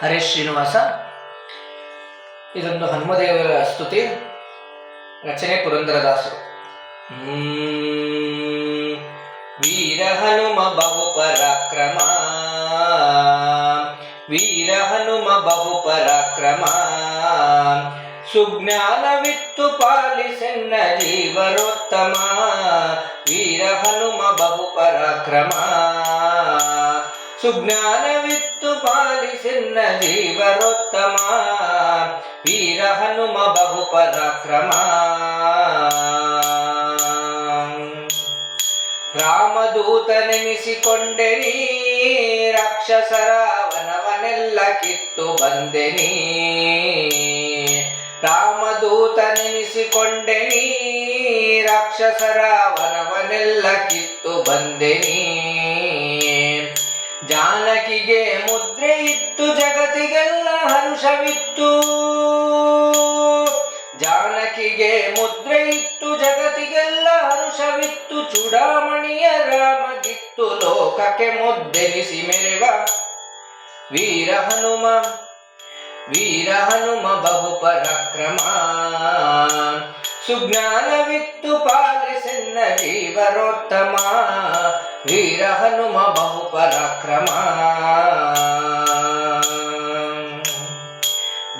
ಹರೇಶ್ ಶ್ರೀನಿವಾಸ ಇದೊಂದು ಹನುಮದೇವರ ಸ್ತುತಿ ರಚನೆ ಪುರಂದರದಾಸರು ಹ್ಮ್. ವೀರ ಹನುಮ ಬಹು ಪರಾಕ್ರಮ ವೀರ ಹನುಮ ಬಹು ಪರಾಕ್ರಮ ಸುಜ್ಞಾನವಿತ್ತು ಪಾಲಿಸೆನ್ನ ಜೀವರೋತ್ತಮ ವೀರ ಹನುಮ ಬಹು ಪರಾಕ್ರಮ ಸುಜ್ಞಾನವಿತ್ತು ಪಾಲಿಸೆನ್ನ ಜೀವರೋತ್ತಮ ವೀರ ಹನುಮ ಬಹು ಪರಾಕ್ರಮ ರಾಮದೂತನೆನಿಸಿಕೊಂಡೆನಿ ರಾಕ್ಷಸರ ವನವನೆಲ್ಲ ಕಿತ್ತು ಬಂದೆನಿ. ರಾಮದೂತನೆನಿಸಿಕೊಂಡೆನಿ ರಾಕ್ಷಸರ ವನವನೆಲ್ಲ ಕಿತ್ತು ಬಂದೆನಿ. ಜಾನಕಿಗೆ ಮುದ್ರೆ ಇತ್ತು, ಜಗತ್ತಿಗೆಲ್ಲ ಹರುಷವಿತ್ತು. ಜಾನಕಿಗೆ ಮುದ್ರೆ ಇತ್ತು, ಜಗತ್ತಿಗೆಲ್ಲ ಹರುಷವಿತ್ತು. ಚೂಡಾಮಣಿಯ ರಾಮಗಿತ್ತು, ಲೋಕಕ್ಕೆ ಮುದ್ದೆನಿಸಿ ಮೆರೆವ ವೀರ ಹನುಮ ವೀರ ಹನುಮ ಬಹು ಪರಾಕ್ರಮ ಸುಜ್ಞಾನವಿತ್ತು ಪಾಲಿಸೆನ್ನ ಜೀವರೋತ್ತಮ ವೀರ ಹನುಮ ಬಹು ಪರಾಕ್ರಮ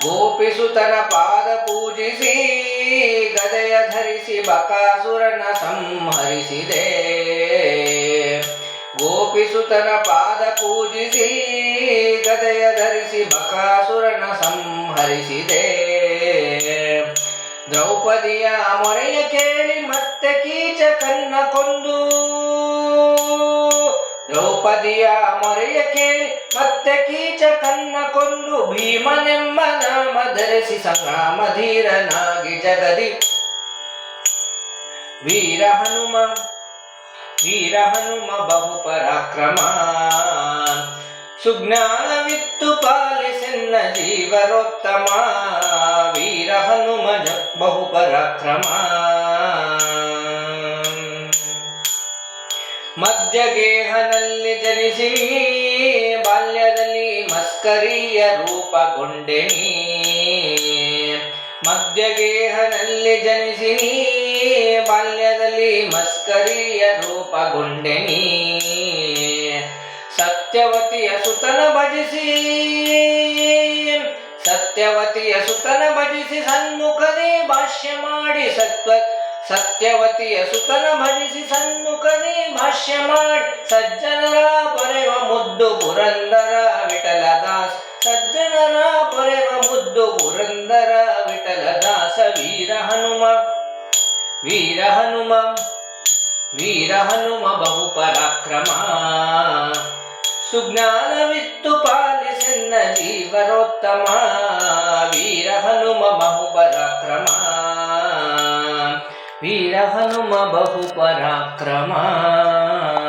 ಗೋಪಿಸುತನ ಪಾದ ಪೂಜಿಸಿ, ಗದೆಯ ಧರಿಸಿ ಬಕಾಸುರನ ಸಂಹರಿಸಿದೆ. ಗೋಪಿಸುತನ ಪಾದ ಪೂಜಿಸಿ, ಗದೆಯ ಧರಿಸಿ ಬಕಾಸುರನ ಸಂಹರಿಸಿದೆ. ದ್ರೌಪದಿಯ ಮೊರೆಯ ಕೇಳಿ ಮತ್ತೆ ಕೀಚಕನ್ನ ಕೊಂದು. ದ್ರೌಪದಿಯ ಮೊರೆಯ ಕೇಳಿ ಮತ್ತೆ ಕೀಚಕನ್ನ ಕೊಂದು. ಭೀಮನೆಂಬ ನಾಮ ಧರಿಸಿ ಸಂಗ್ರಾಮ ಧೀರನಾಗಿ ಜಗದಿ. ವೀರ ಹನುಮ ವೀರ ಹನುಮ ಬಹು ಪರಾಕ್ರಮ. ಸುಜ್ಞಾನವಿತ್ತು ಪಾಲಿಸೆನ್ನ ಜೀವರೋತ್ತಮ. ವೀರ ಹನುಮ ಜ- ಬಹು ಪರಾಕ್ರಮ ಮಧ್ಯಗೇಹನಲ್ಲಿ ಜನಿಸಿ ಬಾಲ್ಯದಲ್ಲಿ ಮಸ್ಕರಿಯ ರೂಪಗೊಂಡೆನಿ ಮಧ್ಯಗೇಹನಲ್ಲಿ ಜನಿಸಿ ಬಾಲ್ಯದಲ್ಲಿ ಮಸ್ಕರಿಯ ರೂಪಗೊಂಡೆನಿ ಸತ್ಯವತಿಯ ಸುತನ ಭಜಿಸಿ ಸತ್ಯವತಿಯ ಸುತನ ಭಜಿಸಿ ಸನ್ಮುಖನೇ ಭಾಷ್ಯ ಮಾಡಿ ಸತ್ವ ಸತ್ಯವತಿಯ ಸುತನ ಭಜಿಸಿ ಸನ್ಮುಖನೇ ಭಾಷ್ಯ ಮಾಡಿ ಸಜ್ಜನರ ಪೊರೆವ ಮುದ್ದು ಪುರಂದರ ವಿಠಲದಾಸ್ ಸಜ್ಜನರ ಪೊರೆವ ಮುದ್ದು ಪುರಂದರ ವಿಠಲದಾಸ ವೀರ ಹನುಮ ವೀರ ಹನುಮ ವೀರ ಹನುಮ ಬಹು ಪರಾಕ್ರಮ ಸುಜ್ಞಾನವಿತ್ತು ಪಾಲಿಸೆನ್ನ ಜೀವರೋತ್ತಮ ವೀರ ಹನುಮ ಬಹು ಪರಾಕ್ರಮ ವೀರ ಹನುಮ ಬಹು ಪರಾಕ್ರಮ ಹರೇ